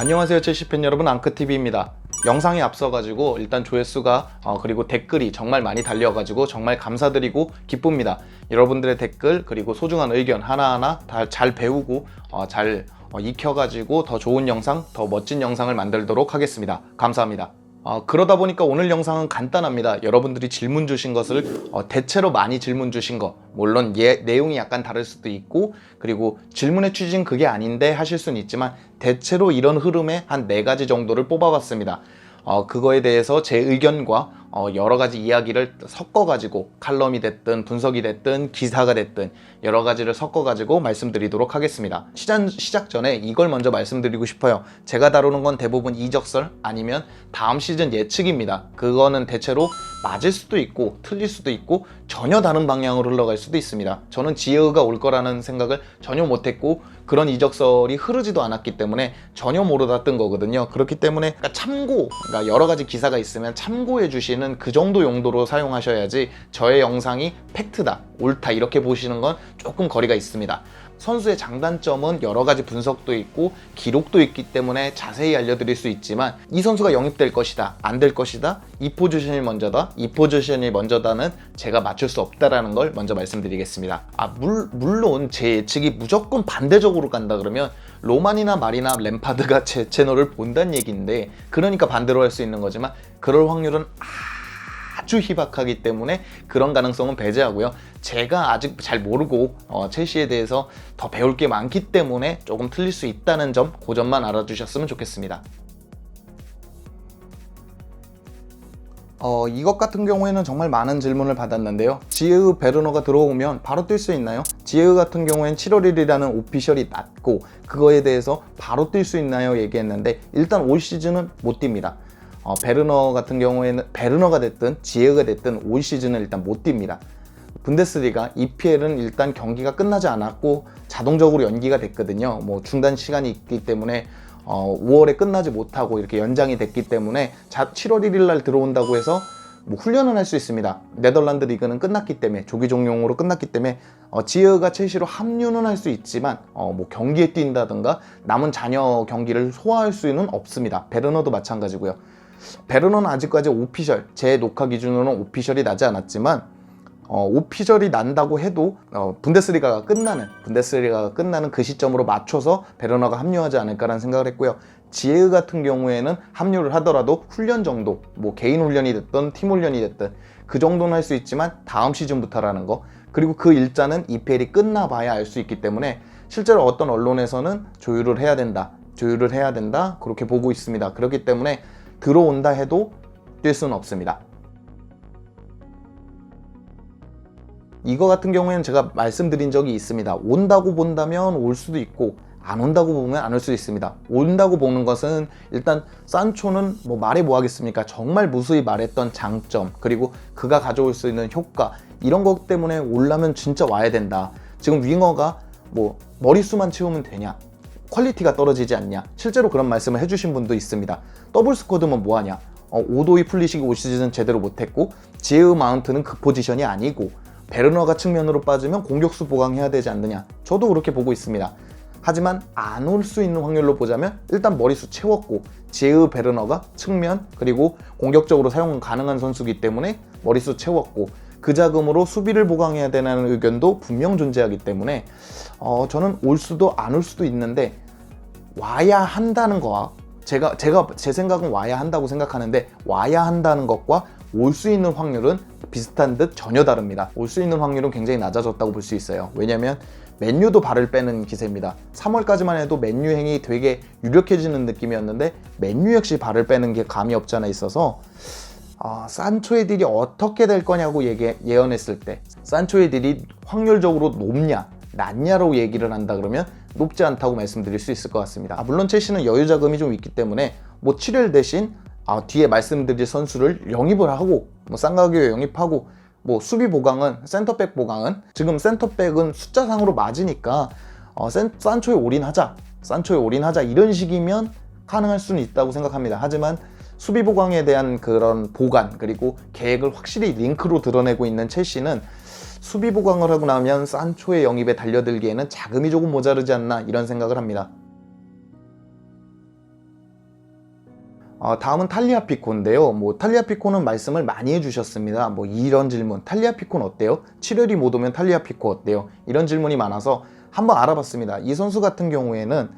안녕하세요 첼시팬 여러분. 앙크TV입니다. 영상에 앞서가지고 일단 조회수가 어, 그리고 댓글이 정말 많이 달려가지고 정말 감사드리고 기쁩니다. 여러분들의 댓글 그리고 소중한 의견 하나하나 다 잘 배우고 어, 잘 어, 익혀가지고 더 좋은 영상 더 멋진 영상을 만들도록 하겠습니다. 감사합니다 어, 그러다 보니까 오늘 영상은 간단합니다. 여러분들이 질문 주신 것을 어, 대체로 많이 질문 주신 거 물론 예, 내용이 약간 다를 수도 있고 그리고 질문의 취지는 그게 아닌데 하실 수는 있지만 대체로 이런 흐름의 한 네 가지 정도를 뽑아봤습니다. 어, 그거에 대해서 제 의견과 어, 여러 가지 이야기를 섞어가지고 칼럼이 됐든 분석이 됐든 기사가 됐든 여러 가지를 섞어가지고 말씀드리도록 하겠습니다. 시작, 시작 전에 이걸 먼저 말씀드리고 싶어요. 제가 다루는 건 대부분 이적설 아니면 다음 시즌 예측입니다. 그거는 대체로 맞을 수도 있고 틀릴 수도 있고 전혀 다른 방향으로 흘러갈 수도 있습니다. 저는 지혜가 올 거라는 생각을 전혀 못했고 그런 이적설이 흐르지도 않았기 때문에 전혀 모르다 뜬 거거든요. 그렇기 때문에 그러니까 참고, 그러니까 여러 가지 기사가 있으면 참고해 주 시는 그 정도 용도로 사용하셔야지 저의 영상이 팩트다, 옳다 이렇게 보시는 건 조금 거리가 있습니다. 선수의 장단점은 여러 가지 분석도 있고 기록도 있기 때문에 자세히 알려드릴 수 있지만 이 선수가 영입될 것이다, 안 될 것이다, 이 포지션이 먼저다, 이 포지션이 먼저다는 제가 맞출 수 없다라는 걸 먼저 말씀드리겠습니다. 아 물, 물론 제 예측이 무조건 반대적으로 간다 그러면 로만이나 마리나 램파드가 제 채널을 본다는 얘기인데 그러니까 반대로 할 수 있는 거지만 그럴 확률은 아주 희박하기 때문에 그런 가능성은 배제하고요. 제가 아직 잘 모르고 어, 첼시에 대해서 더 배울 게 많기 때문에 조금 틀릴 수 있다는 점, 그 점만 알아주셨으면 좋겠습니다. 어, 이것 같은 경우에는 정말 많은 질문을 받았는데요. 지에우 베르너가 들어오면 바로 뛸 수 있나요? 지에우 같은 경우엔 7월 1일이라는 오피셜이 났고 그거에 대해서 바로 뛸 수 있나요? 얘기했는데 일단 올 시즌은 못 뜁니다. 어, 베르너 같은 경우에는 베르너가 됐든 지에우가 됐든 올 시즌은 일단 못 뜁니다. 분데스리가 EPL은 일단 경기가 끝나지 않았고 자동적으로 연기가 됐거든요. 뭐 중단 시간이 있기 때문에 어, 5월에 끝나지 못하고 이렇게 연장이 됐기 때문에 자, 7월 1일 날 들어온다고 해서 뭐 훈련은 할 수 있습니다. 네덜란드 리그는 끝났기 때문에 조기 종용으로 끝났기 때문에 어, 지어가 첼시로 합류는 할 수 있지만 어, 뭐 경기에 뛴다든가 남은 잔여 경기를 소화할 수는 없습니다. 베르너도 마찬가지고요. 베르너는 아직까지 오피셜 제 녹화 기준으로는 오피셜이 나지 않았지만 어, 오피셜이 난다고 해도 어, 분데스리가가 끝나는 분데스리가가 끝나는 그 시점으로 맞춰서 베르너가 합류하지 않을까라는 생각을 했고요. 지에으 같은 경우에는 합류를 하더라도 훈련 정도, 뭐 개인 훈련이 됐든 팀 훈련이 됐든 그 정도는 할 수 있지만 다음 시즌부터라는 거 그리고 그 일자는 EPL이 끝나봐야 알 수 있기 때문에 실제로 어떤 언론에서는 조율을 해야 된다, 조율을 해야 된다 그렇게 보고 있습니다. 그렇기 때문에 들어온다 해도 뛸 수는 없습니다. 이거 같은 경우에는 제가 말씀드린 적이 있습니다. 온다고 본다면 올 수도 있고 안 온다고 보면 안 올 수도 있습니다. 온다고 보는 것은 일단 산초는 뭐 말해 뭐 하겠습니까? 정말 무수히 말했던 장점 그리고 그가 가져올 수 있는 효과 이런 것 때문에 올라면 진짜 와야 된다. 지금 윙어가 뭐 머릿수만 채우면 되냐? 퀄리티가 떨어지지 않냐? 실제로 그런 말씀을 해주신 분도 있습니다. 더블 스쿼드면 뭐하냐? 어, 오도이 풀리시기 올 시즌 제대로 못했고 지에우 마운트는 그 포지션이 아니고 베르너가 측면으로 빠지면 공격수 보강해야 되지 않느냐. 저도 그렇게 보고 있습니다. 하지만 안 올 수 있는 확률로 보자면 일단 머리수 채웠고 제의 베르너가 측면 그리고 공격적으로 사용 가능한 선수기 때문에 머리수 채웠고 그 자금으로 수비를 보강해야 되는 의견도 분명 존재하기 때문에 어, 저는 올 수도 안 올 수도 있는데 와야 한다는 거와 제가 제가 제 생각은 와야 한다고 생각하는데 와야 한다는 것과 올 수 있는 확률은 비슷한 듯 전혀 다릅니다. 올 수 있는 확률은 굉장히 낮아졌다고 볼 수 있어요. 왜냐면 맨유도 발을 빼는 기세입니다. 3월까지만 해도 맨유 행이 되게 유력해지는 느낌이었는데 맨유 역시 발을 빼는 게 감이 없지 않아 있어서 아, 산초의 딜이 어떻게 될 거냐고 얘기, 예언했을 때 산초의 딜이 확률적으로 높냐 낮냐로 얘기를 한다 그러면 높지 않다고 말씀드릴 수 있을 것 같습니다. 아, 물론 첼시는 여유 자금이 좀 있기 때문에 뭐 7일 대신 아, 뒤에 말씀드릴 선수를 영입을 하고 뭐 싼 가격에 영입하고 뭐 수비 보강은 센터백 보강은 지금 센터백은 숫자상으로 맞으니까 어, 센, 산초에 올인하자 산초에 올인하자 이런 식이면 가능할 수는 있다고 생각합니다. 하지만 수비 보강에 대한 그런 보관 그리고 계획을 확실히 링크로 드러내고 있는 첼시는 수비 보강을 하고 나면 산초의 영입에 달려들기에는 자금이 조금 모자르지 않나 이런 생각을 합니다. 어, 다음은 탈리아 피코인데요. 뭐 탈리아 피코는 말씀을 많이 해주셨습니다. 뭐 이런 질문, 탈리아 피코는 어때요? 7월이 못 오면 탈리아 피코 어때요? 이런 질문이 많아서 한번 알아봤습니다. 이 선수 같은 경우에는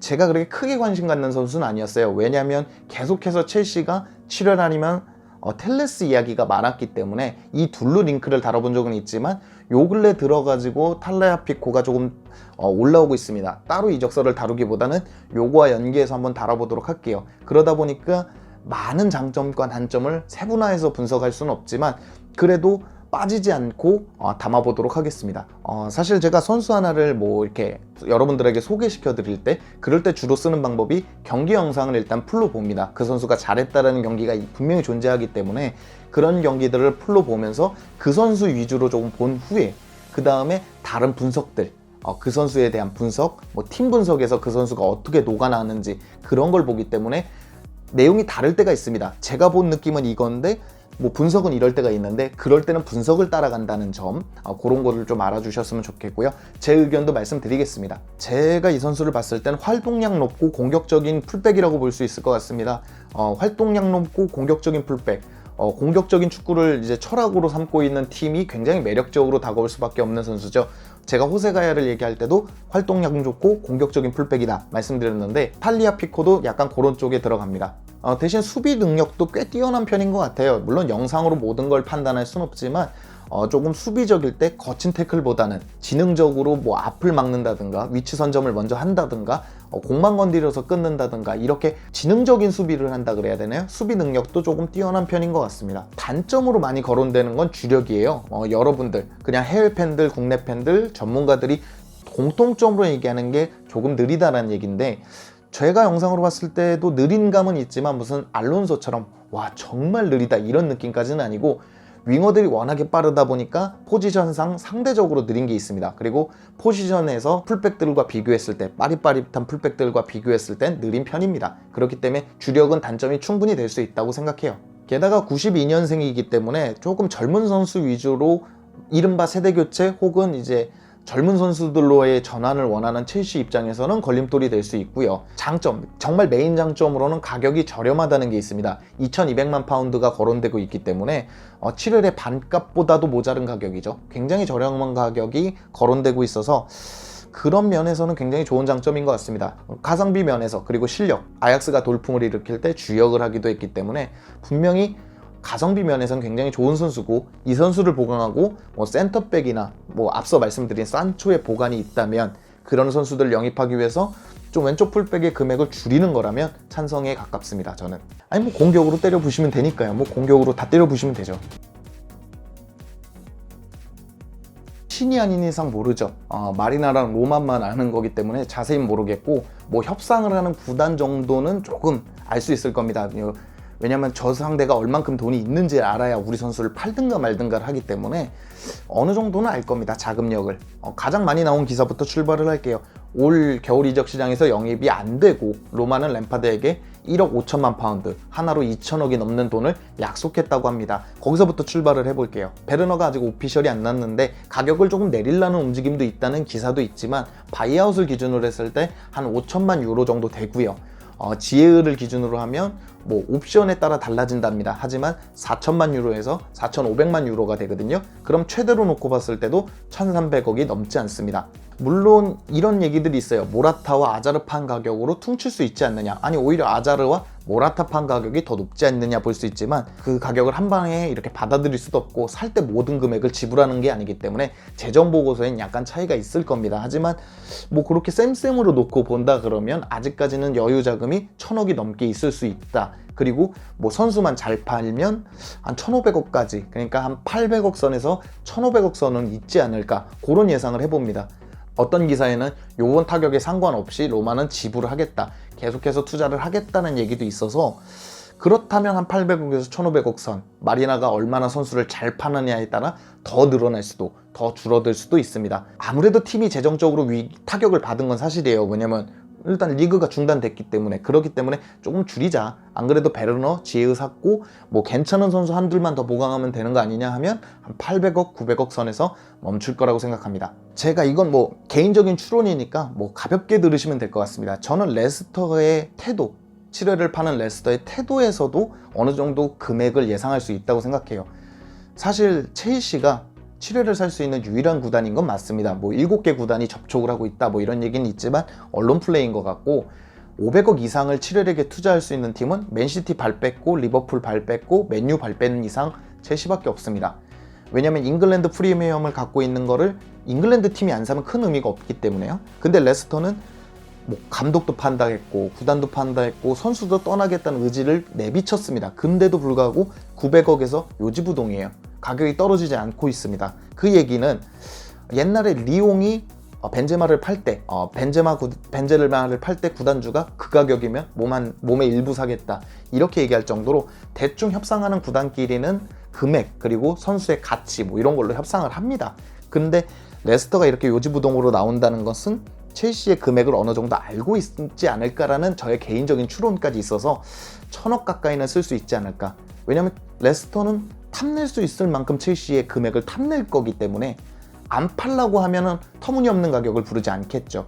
제가 그렇게 크게 관심 갖는 선수는 아니었어요. 왜냐하면 계속해서 첼시가 7월 아니면 어, 텔레스 이야기가 많았기 때문에 이 둘로 링크를 다뤄본 적은 있지만 요 근래 들어가지고 탈레아 피코가 조금 어, 올라오고 있습니다. 따로 이적설을 다루기보다는 요거와 연계해서 한번 다뤄보도록 할게요. 그러다 보니까 많은 장점과 단점을 세분화해서 분석할 수는 없지만 그래도 빠지지 않고 어, 담아보도록 하겠습니다. 어, 사실 제가 선수 하나를 뭐 이렇게 여러분들에게 소개시켜 드릴 때 그럴 때 주로 쓰는 방법이 경기 영상을 일단 풀로 봅니다. 그 선수가 잘했다라는 경기가 분명히 존재하기 때문에 그런 경기들을 풀로 보면서 그 선수 위주로 조금 본 후에 그 다음에 다른 분석들 어, 그 선수에 대한 분석, 뭐 팀 분석에서 그 선수가 어떻게 녹아나는지 그런 걸 보기 때문에 내용이 다를 때가 있습니다. 제가 본 느낌은 이건데 뭐 분석은 이럴 때가 있는데 그럴 때는 분석을 따라간다는 점 어, 그런 거를 좀 알아주셨으면 좋겠고요. 제 의견도 말씀드리겠습니다. 제가 이 선수를 봤을 때는 활동량 높고 공격적인 풀백이라고 볼 수 있을 것 같습니다. 어, 활동량 높고 공격적인 풀백. 어, 공격적인 축구를 이제 철학으로 삼고 있는 팀이 굉장히 매력적으로 다가올 수밖에 없는 선수죠. 제가 호세가야를 얘기할 때도 활동량 좋고 공격적인 풀백이다 말씀드렸는데 탈리아 피코도 약간 그런 쪽에 들어갑니다. 어, 대신 수비 능력도 꽤 뛰어난 편인 것 같아요. 물론 영상으로 모든 걸 판단할 순 없지만 어, 조금 수비적일 때 거친 태클보다는 지능적으로 뭐 앞을 막는다든가 위치 선점을 먼저 한다든가 어, 공만 건드려서 끊는다든가 이렇게 지능적인 수비를 한다 그래야 되나요? 수비 능력도 조금 뛰어난 편인 것 같습니다. 단점으로 많이 거론되는 건 주력이에요. 어, 여러분들 그냥 해외 팬들, 국내 팬들, 전문가들이 공통점으로 얘기하는 게 조금 느리다라는 얘기인데 제가 영상으로 봤을 때도 느린 감은 있지만 무슨 알론소처럼 와 정말 느리다 이런 느낌까지는 아니고 윙어들이 워낙에 빠르다 보니까 포지션상 상대적으로 느린 게 있습니다. 그리고 포지션에서 풀백들과 비교했을 때 빠릿빠릿한 풀백들과 비교했을 땐 느린 편입니다. 그렇기 때문에 주력은 단점이 충분히 될 수 있다고 생각해요. 게다가 92년생이기 때문에 조금 젊은 선수 위주로 이른바 세대 교체 혹은 이제 젊은 선수들로의 전환을 원하는 첼시 입장에서는 걸림돌이 될 수 있고요. 장점, 정말 메인 장점으로는 가격이 저렴하다는 게 있습니다. 2,200만 파운드가 거론되고 있기 때문에 어, 7월의 반값보다도 모자른 가격이죠. 굉장히 저렴한 가격이 거론되고 있어서 그런 면에서는 굉장히 좋은 장점인 것 같습니다. 가성비 면에서 그리고 실력, 아약스가 돌풍을 일으킬 때 주역을 하기도 했기 때문에 분명히 가성비 면에서는 굉장히 좋은 선수고 이 선수를 보강하고 뭐 센터백이나 뭐 앞서 말씀드린 산초의 보관이 있다면 그런 선수들 영입하기 위해서 좀 왼쪽 풀백의 금액을 줄이는 거라면 찬성에 가깝습니다. 저는 아니 뭐 공격으로 때려 부시면 되니까요. 뭐 공격으로 다 때려 부시면 되죠. 신이 아닌 이상 모르죠. 어, 마리나랑 로만만 아는 거기 때문에 자세히 모르겠고 뭐 협상을 하는 구단 정도는 조금 알 수 있을 겁니다. 왜냐면 저 상대가 얼만큼 돈이 있는지 알아야 우리 선수를 팔든가 말든가 하기 때문에 어느 정도는 알 겁니다. 자금력을. 어, 가장 많이 나온 기사부터 출발을 할게요. 올 겨울 이적 시장에서 영입이 안 되고 로마는 램파드에게 1억 5천만 파운드, 하나로 2천억이 넘는 돈을 약속했다고 합니다. 거기서부터 출발을 해볼게요. 베르너가 아직 오피셜이 안 났는데 가격을 조금 내리려는 움직임도 있다는 기사도 있지만 바이아웃을 기준으로 했을 때 한 5천만 유로 정도 되고요. 어, 지혜를 기준으로 하면 뭐 옵션에 따라 달라진답니다. 하지만 4천만 유로에서 4,500만 유로가 되거든요. 그럼 최대로 놓고 봤을 때도 1,300억이 넘지 않습니다. 물론 이런 얘기들이 있어요. 모라타와 아자르판 가격으로 퉁칠 수 있지 않느냐. 아니 오히려 아자르와 모라타판 가격이 더 높지 않느냐 볼 수 있지만 그 가격을 한 방에 이렇게 받아들일 수도 없고 살 때 모든 금액을 지불하는 게 아니기 때문에 재정 보고서엔 약간 차이가 있을 겁니다. 하지만 뭐 그렇게 쌤쌤으로 놓고 본다 그러면 아직까지는 여유 자금이 천억이 넘게 있을 수 있다. 그리고 뭐 선수만 잘 팔면 한 1,500억까지 그러니까 한 800억 선에서 1,500억 선은 있지 않을까 그런 예상을 해봅니다. 어떤 기사에는 요번 타격에 상관없이 로마는 지불을 하겠다. 계속해서 투자를 하겠다는 얘기도 있어서 그렇다면 한 800억에서 1500억 선 마리나가 얼마나 선수를 잘 파느냐에 따라 더 늘어날 수도 더 줄어들 수도 있습니다 아무래도 팀이 재정적으로 위, 타격을 받은 건 사실이에요 왜냐면 일단 리그가 중단됐기 때문에 그렇기 때문에 조금 줄이자. 안 그래도 베르너, 지에의 샀고 뭐 괜찮은 선수 한둘만 더 보강하면 되는 거 아니냐 하면 한 800억, 900억 선에서 멈출 거라고 생각합니다. 제가 이건 뭐 개인적인 추론이니까 뭐 가볍게 들으시면 될 것 같습니다. 저는 레스터의 태도 7회를 파는 레스터의 태도에서도 어느 정도 금액을 예상할 수 있다고 생각해요. 사실 첼시가 7회를 살 수 있는 유일한 구단인 건 맞습니다. 뭐 7개 구단이 접촉을 하고 있다 뭐 이런 얘기는 있지만 언론 플레이인 것 같고 500억 이상을 7회에게 투자할 수 있는 팀은 맨시티 발 뺐고 리버풀 발 뺐고 맨유 발 빼는 이상 첼시밖에 없습니다. 왜냐면 잉글랜드 프리미엄을 갖고 있는 거를 잉글랜드 팀이 안 사면 큰 의미가 없기 때문에요. 근데 레스터는 뭐 감독도 판다했고 구단도 판다했고 선수도 떠나겠다는 의지를 내비쳤습니다. 근데도 불구하고 900억에서 요지부동이에요. 가격이 떨어지지 않고 있습니다. 그 얘기는 옛날에 리옹이 어, 벤제마를 팔 때, 어, 벤제마 구, 벤제마를 팔 때 구단주가 그 가격이면 몸한 몸의 일부 사겠다 이렇게 얘기할 정도로 대충 협상하는 구단끼리는 금액 그리고 선수의 가치 뭐 이런 걸로 협상을 합니다. 근데 레스터가 이렇게 요지부동으로 나온다는 것은 첼시의 금액을 어느 정도 알고 있지 않을까라는 저의 개인적인 추론까지 있어서 천억 가까이는 쓸 수 있지 않을까. 왜냐하면 레스터는 탐낼 수 있을 만큼 첼시의 금액을 탐낼 거기 때문에 안 팔라고 하면은 터무니없는 가격을 부르지 않겠죠.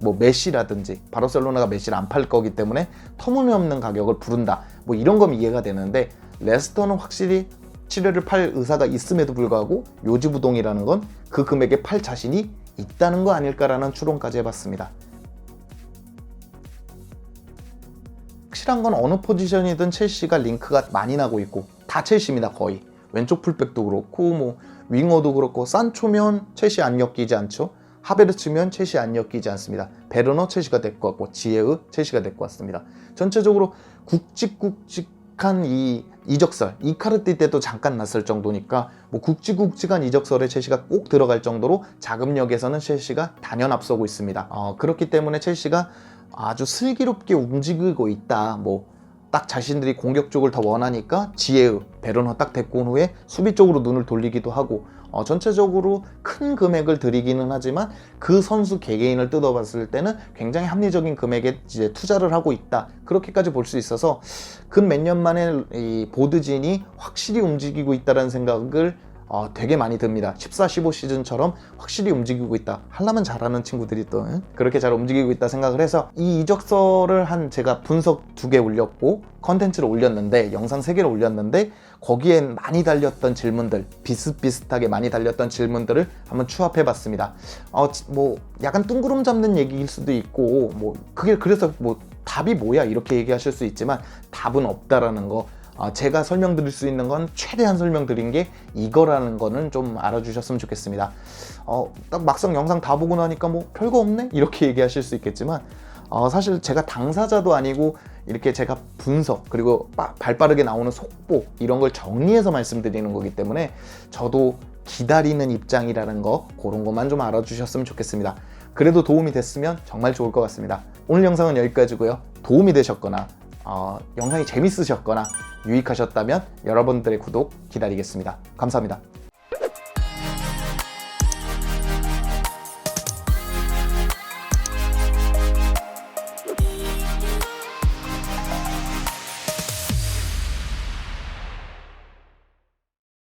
뭐 메시라든지 바르셀로나가 메시를 안 팔 거기 때문에 터무니없는 가격을 부른다. 뭐 이런 거면 이해가 되는데 레스터는 확실히 7회를 팔 의사가 있음에도 불구하고 요지부동이라는 건 그 금액에 팔 자신이 있다는 거 아닐까라는 추론까지 해봤습니다. 확실한 건 어느 포지션이든 첼시가 링크가 많이 나고 있고 다 첼시입니다 거의. 왼쪽 풀백도 그렇고 뭐 윙어도 그렇고 산초면 첼시 안 엮이지 않죠? 하베르츠면 첼시 안 엮이지 않습니다. 베르너 첼시가 데리고 왔고 지에의 첼시가 데리고 왔습니다. 전체적으로 굵직굵직한 이 이적설 이카르띠 때도 잠깐 났을 정도니까 뭐 굵직굵직한 이적설에 첼시가 꼭 들어갈 정도로 자금력에서는 첼시가 단연 앞서고 있습니다. 어, 그렇기 때문에 첼시가 아주 슬기롭게 움직이고 있다. 뭐 딱 자신들이 공격 쪽을 더 원하니까 지혜의 베르너 딱 데리고 온 후에 수비 쪽으로 눈을 돌리기도 하고 어, 전체적으로 큰 금액을 들이기는 하지만 그 선수 개개인을 뜯어봤을 때는 굉장히 합리적인 금액에 이제 투자를 하고 있다. 그렇게까지 볼 수 있어서 근 몇 년 만에 이 보드진이 확실히 움직이고 있다는 생각을 어, 되게 많이 듭니다. 14, 15 시즌처럼 확실히 움직이고 있다. 하려면 잘하는 친구들이 또 응? 그렇게 잘 움직이고 있다 생각을 해서 이 이적설을 한 제가 분석 두 개 올렸고 컨텐츠를 올렸는데 영상 세 개를 올렸는데 거기엔 많이 달렸던 질문들 비슷비슷하게 많이 달렸던 질문들을 한번 추합해 봤습니다. 어, 뭐 약간 뜬구름 잡는 얘기일 수도 있고 뭐 그게 그래서 뭐 답이 뭐야 이렇게 얘기하실 수 있지만 답은 없다라는 거 어, 제가 설명드릴 수 있는 건 최대한 설명드린 게 이거라는 거는 좀 알아주셨으면 좋겠습니다. 어, 딱 막상 영상 다 보고 나니까 뭐 별거 없네? 이렇게 얘기하실 수 있겠지만 어, 사실 제가 당사자도 아니고 이렇게 제가 분석 그리고 빠, 발빠르게 나오는 속보 이런 걸 정리해서 말씀드리는 거기 때문에 저도 기다리는 입장이라는 거 그런 것만 좀 알아주셨으면 좋겠습니다. 그래도 도움이 됐으면 정말 좋을 것 같습니다. 오늘 영상은 여기까지고요. 도움이 되셨거나 어, 영상이 재밌으셨거나 유익하셨다면 여러분들의 구독 기다리겠습니다. 감사합니다.